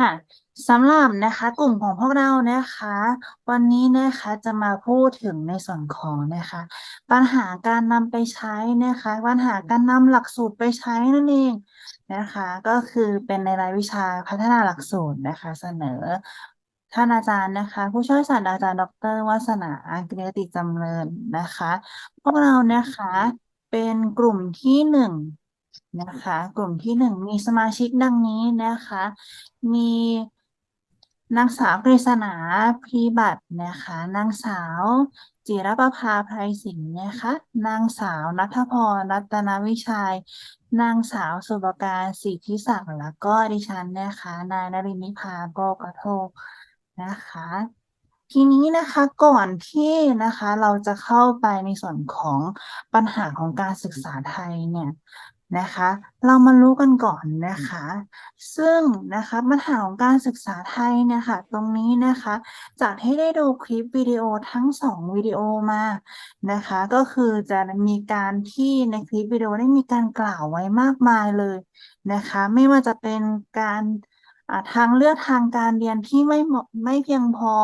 ค่ะสำหรับนะคะกลุ่มของพวกเรานะคะ วันนี้นะคะจะมาพูดถึงในส่วนของนะคะ ปัญหาการนำไปใช้นะคะ ปัญหาการนำหลักสูตรไปใช้นั่นเองนะคะ ก็คือเป็นในรายวิชาพัฒนาหลักสูตรนะคะ เสนอท่านอาจารย์นะคะ ผู้ช่วยศาสตราจารย์ ดรวาสนาเกียติจำเริญนะคะ พวกเรานะคะเป็นกลุ่มที่หนึ่ง นะคะ กลุ่มที่หนึ่งมีสมาชิกดังนี้นะคะ มีนางสาวกฤษณาพีบัตรนะคะ นางสาวจิรประภาไพรสิงห์นะคะ นางสาวนัทพรรัตนวิชัย นางสาวสุบการสิทธิศักดิ์แล้วก็ดิฉันนะคะ นายนรินิพาโกกระโทกนะคะ ทีนี้นะคะก่อนที่นะคะเราจะเข้าไปในส่วนของปัญหาของการศึกษาไทยเนี่ย นะคะ เรามารู้กันก่อนนะคะ ซึ่งนะคะปัญหาของการศึกษาไทยเนี่ยค่ะตรงนี้นะคะ จากที่ได้ดูคลิปวิดีโอทั้งสองวิดีโอมานะคะ ก็คือจะมีการที่ในคลิปวิดีโอได้มีการกล่าวไว้มากมายเลยนะคะ ไม่ว่าจะเป็นการ ทางเลือกทางการเรียนที่ไม่เหมาะไม่เพียงพอ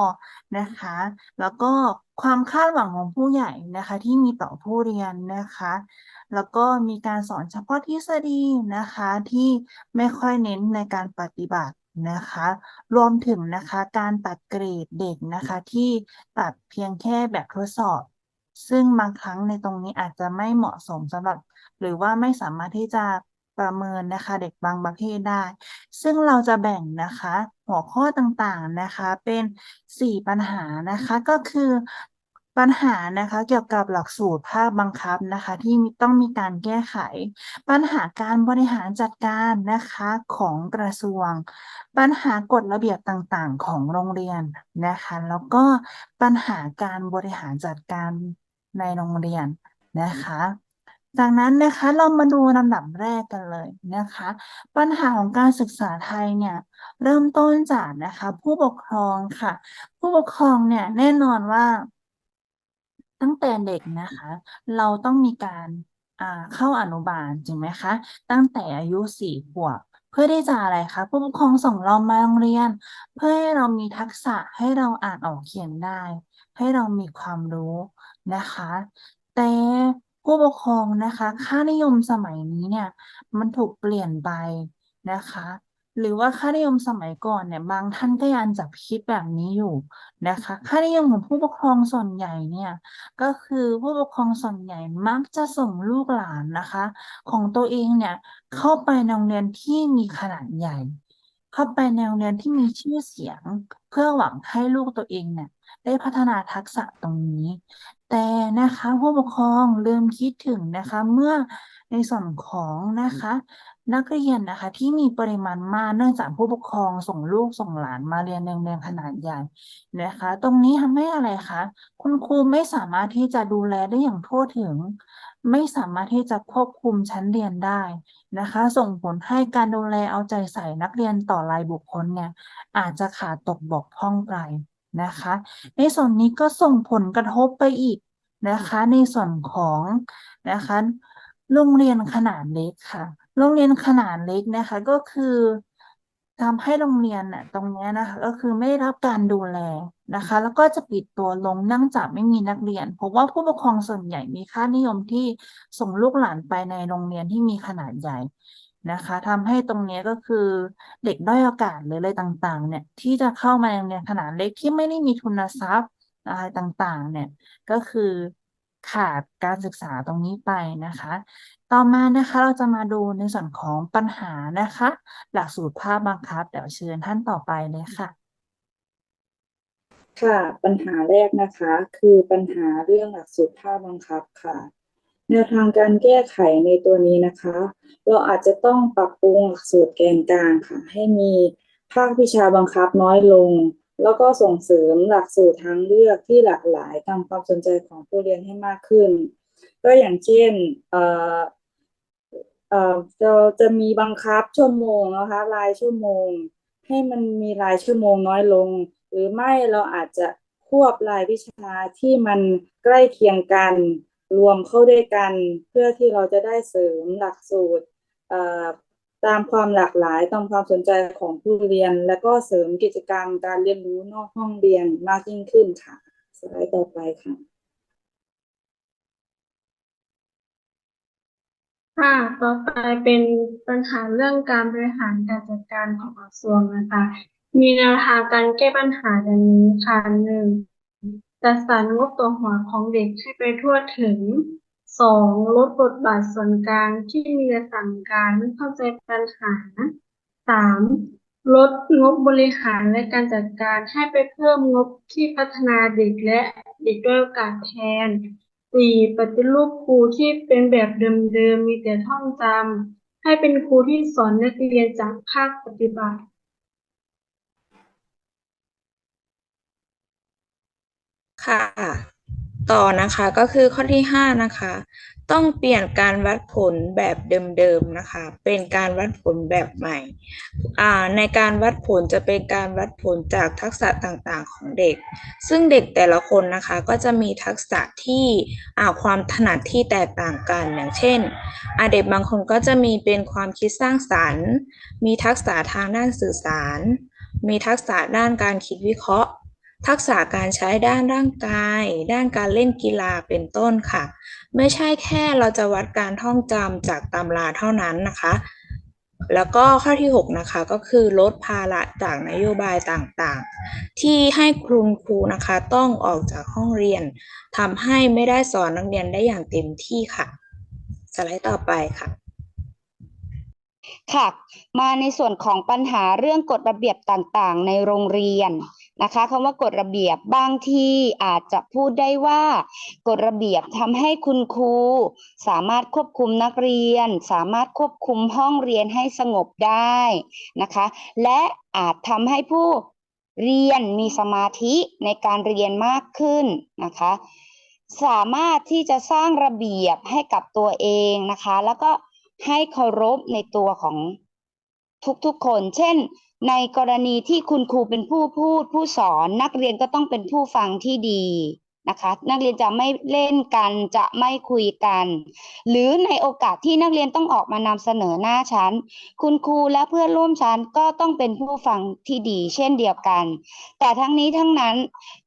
นะคะ แล้วก็ความคาดหวังของผู้ใหญ่นะคะ ที่มีต่อผู้เรียนนะคะ แล้วก็มีการสอนเฉพาะทฤษฎีนะคะที่ไม่ค่อยเน้นในการปฏิบัตินะคะ รวมถึงนะคะการตัดเกรดเด็กนะคะที่ตัดเพียงแค่แบบทดสอบ ซึ่งบางครั้งในตรงนี้อาจจะไม่เหมาะสมสำหรับ หรือว่าไม่สามารถที่จะ ประเมินนะคะ เด็กบางประเภทได้ ซึ่งเราจะแบ่งนะคะ หัวข้อต่างๆนะคะ เป็น 4 ปัญหานะคะ ก็คือปัญหานะคะเกี่ยวกับหลักสูตรภาคบังคับนะคะ ที่ต้องมีการแก้ไข ปัญหาการบริหารจัดการนะคะของกระทรวง ปัญหากฎระเบียบต่างๆ ของโรงเรียนนะคะ แล้วก็ปัญหาการบริหารจัดการในโรงเรียนนะคะ จากนั้นนะคะเรามาดูลำดับแรกกันเลยนะคะ ปัญหาของการศึกษาไทยเนี่ยเริ่มต้นจากนะคะผู้ปกครองค่ะ ผู้ปกครองเนี่ยแน่นอนว่า ตั้งแต่เด็กนะคะ เราต้องมีการเข้าอนุบาลจริงไหมคะ ตั้งแต่อายุสี่ขวบเพื่อที่จะอะไรคะผู้ปกครองส่งเรามาโรงเรียน เพื่อให้เรามีทักษะให้เราอ่านออกเขียนได้ ให้เรามีความรู้นะคะ แต่ ผู้ปกครองนะคะ ค่านิยมสมัยนี้เนี่ยมันถูกเปลี่ยนไปนะคะ หรือว่าค่านิยมสมัยก่อนเนี่ยบางท่านก็ยังจับคิดแบบนี้อยู่นะคะ ค่านิยมของผู้ปกครองส่วนใหญ่เนี่ยก็คือผู้ปกครองส่วนใหญ่มักจะส่งลูกหลานนะคะ ของตัวเองเนี่ยเข้าไปในโรงเรียนที่มีขนาดใหญ่ เข้าไปในโรงเรียนที่มีชื่อเสียง เพื่อหวังให้ลูกตัวเองเนี่ยได้พัฒนาทักษะตรงนี้ แต่นะคะผู้ปกครองลืมคิดถึงนะคะ เมื่อในส่วนของนะคะ นักเรียนนะคะที่มีปริมาณมากเนื่องจากผู้ปกครองส่งลูกส่งหลานมาเรียนในโรงเรียนขนาดใหญ่นะคะ ตรงนี้ทำให้อะไรคะคุณครูไม่สามารถที่จะดูแลได้อย่างทั่วถึง ไม่สามารถที่จะควบคุมชั้นเรียนได้นะคะ ส่งผลให้การดูแลเอาใจใส่นักเรียนต่อรายบุคคลเนี่ยอาจจะขาดตกบกพร่องไปนะคะ ในส่วนนี้ก็ส่งผลกระทบไปอีกนะคะ ในส่วนของนะคะโรงเรียนขนาดเล็กค่ะ โรงเรียนขนาดเล็กนะคะก็คือ ทำให้โรงเรียนน่ะตรงนี้นะคะก็คือไม่ได้รับการดูแลนะคะ แล้วก็จะปิดตัวลงนั่งจากไม่มีนักเรียน เพราะว่าผู้ปกครองส่วนใหญ่มีค่านิยมที่ส่งลูกหลานไปในโรงเรียนที่มีขนาดใหญ่นะคะทำให้ตรงนี้ก็คือเด็กด้อยโอกาสหรืออะไรต่างๆ เนี่ยที่จะเข้ามาในโรงเรียนขนาดเล็กที่ไม่ได้มีทุนทรัพย์อะไรต่างๆ เนี่ยก็คือ ขาดการศึกษาตรงนี้ไปนะคะ ต่อมานะคะเราจะมาดูในส่วนของปัญหานะคะ หลักสูตรภาคบังคับ เดี๋ยวเชิญท่านต่อไปเลยค่ะ ค่ะปัญหาแรกนะคะ คือปัญหาเรื่องหลักสูตรภาคบังคับค่ะแนวทางการแก้ไขในตัวนี้นะคะ เราอาจจะต้องปรับปรุงหลักสูตรแกนกลางค่ะ ให้มีภาควิชาบังคับน้อยลง แล้วก็ส่งเสริมหลักสูตรทางเลือกที่หลากหลายตามความสนใจของผู้เรียนให้มากขึ้น ก็อย่างเช่นเอ่อเอ่อเราจะมีบังคับชั่วโมงนะคะรายชั่วโมง ให้มันมีรายชั่วโมงน้อยลง หรือไม่เราอาจจะควบรายวิชาที่มันใกล้เคียงกัน รวมเข้าด้วยกัน เพื่อที่เราจะได้เสริมหลักสูตร ตามความหลากหลายตามความสนใจของผู้เรียน และก็เสริมกิจกรรมการเรียนรู้นอกห้องเรียนมากยิ่งขึ้นค่ะสไลด์ต่อไปค่ะค่ะต่อไปเป็นปัญหาเรื่องการบริหารการจัดการของกระทรวงนะคะ มีแนวทางการแก้ปัญหาดังนี้ค่ะหนึ่งจัดสรรงบตัวหัวของเด็กให้ไปทั่วถึง สองลดบทบาทส่วนกลางที่มีแต่สั่งการไม่เข้าใจปัญหาสามลดงบบริหารและการจัดการให้ไปเพิ่มงบที่พัฒนาเด็กและเด็กด้อยโอกาสแทนสี่ปฏิรูปครูที่เป็นแบบเดิมๆมีแต่ท่องจำให้เป็นครูที่สอนนักเรียนจากภาคปฏิบัติค่ะ ต่อนะคะก็คือข้อที่ห้านะคะ ต้องเปลี่ยนการวัดผลแบบเดิมๆนะคะ เป็นการวัดผลแบบใหม่ในการวัดผลจะเป็นการวัดผลจากทักษะต่างๆของเด็ก ซึ่งเด็กแต่ละคนนะคะก็จะมีทักษะที่ความถนัดที่แตกต่างกันอย่างเช่นเด็กบางคนก็จะมีเป็นความคิดสร้างสรรค์ มีทักษะทางด้านสื่อสาร มีทักษะด้านการคิดวิเคราะห์ ทักษะการใช้ด้านร่างกาย ด้านการเล่นกีฬาเป็นต้นค่ะ ไม่ใช่แค่เราจะวัดการท่องจำจากตำราเท่านั้นนะคะ แล้วก็ข้อที่ 6 นะคะ ก็คือลดภาระจากนโยบายต่างๆ ที่ให้ครูครูนะคะต้องออกจากห้องเรียนทำให้ไม่ได้สอนนักเรียนได้อย่างเต็มที่ค่ะสไลด์ต่อไปค่ะค่ะ มาในส่วนของปัญหาเรื่องกฎระเบียบต่างๆ ในโรงเรียน นะคะคำว่ากฎระเบียบบางที่อาจจะพูดได้ว่ากฎระเบียบทำให้คุณครู สามารถควบคุมนักเรียน สามารถควบคุมห้องเรียนให้สงบได้นะคะ และอาจทำให้ผู้เรียนมีสมาธิในการเรียนมากขึ้นนะคะ สามารถที่จะสร้างระเบียบให้กับตัวเองนะคะ แล้วก็ให้เคารพในตัวของทุกๆคน เช่น ในกรณีที่คุณครูเป็นผู้พูดผู้สอน นักเรียนก็ต้องเป็นผู้ฟังที่ดีนะคะ นักเรียนจะไม่เล่นกันจะไม่คุยกัน หรือในโอกาสที่นักเรียนต้องออกมานำเสนอหน้าชั้น คุณครูและเพื่อนร่วมชั้นก็ต้องเป็นผู้ฟังที่ดี เช่นเดียวกัน แต่ทั้งนี้ทั้งนั้น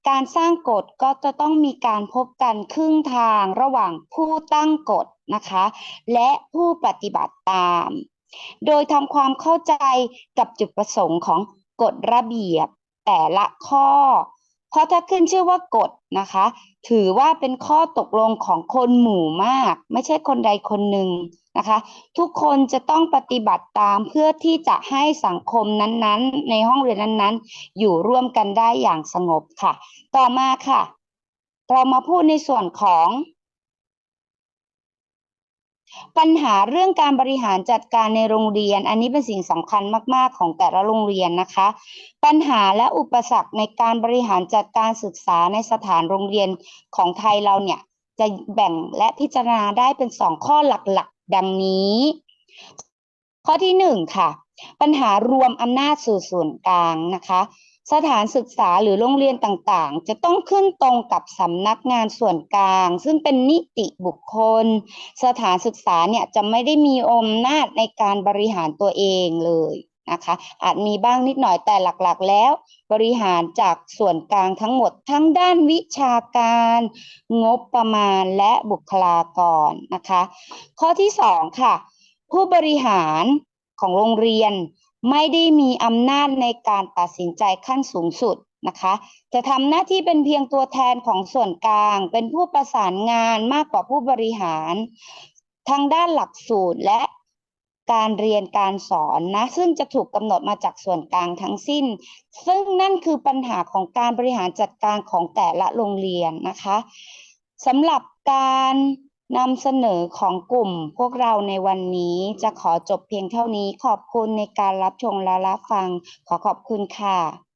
การสร้างกฎก็จะต้องมีการพบกันครึ่งทางระหว่างผู้ตั้งกฎนะคะ และผู้ปฏิบัติตาม โดยทำความเข้าใจกับจุดประสงค์ของกฎระเบียบแต่ละข้อ เพราะถ้าขึ้นชื่อว่ากฎนะคะ ถือว่าเป็นข้อตกลงของคนหมู่มาก ไม่ใช่คนใดคนหนึ่งนะคะ ทุกคนจะต้องปฏิบัติตามเพื่อที่จะให้สังคมนั้นๆ ในห้องเรียนนั้นๆ อยู่ร่วมกันได้อย่างสงบค่ะ ต่อมาค่ะ เรามาพูดในส่วนของ ปัญหาเรื่องการบริหารจัดการในโรงเรียน อันนี้เป็นสิ่งสำคัญมาก ๆ ของแต่ละโรงเรียนนะคะ ปัญหาและอุปสรรคในการบริหารจัดการศึกษาในสถานโรงเรียนของไทยเราเนี่ยจะแบ่งและพิจารณาได้เป็นสองข้อหลักๆ ดังนี้ ข้อที่หนึ่งค่ะ ปัญหารวมอำนาจสู่ส่วนกลางนะคะ สถานศึกษาหรือโรงเรียนต่างๆ จะต้องขึ้นตรงกับสำนักงานส่วนกลาง ซึ่งเป็นนิติบุคคล สถานศึกษาเนี่ยจะไม่ได้มีอำนาจในการบริหารตัวเองเลยนะคะ อาจมีบ้างนิดหน่อยแต่หลักๆ แล้ว บริหารจากส่วนกลางทั้งหมดทั้งด้านวิชาการ งบประมาณและบุคลากรนะคะ ข้อที่สองค่ะ ผู้บริหารของโรงเรียน ไม่ได้มีอำนาจในการตัดสินใจขั้นสูงสุดนะคะ จะทำหน้าที่เป็นเพียงตัวแทนของส่วนกลาง เป็นผู้ประสานงานมากกว่าผู้บริหาร ทางด้านหลักสูตรและการเรียนการสอนนะ ซึ่งจะถูกกำหนดมาจากส่วนกลางทั้งสิ้น ซึ่งนั่นคือปัญหาของการบริหารจัดการของแต่ละโรงเรียนนะคะสำหรับการ นำเสนอของกลุ่มพวกเราในวันนี้จะขอจบเพียงเท่านี้ขอบคุณในการรับชมและรับฟังขอขอบคุณค่ะ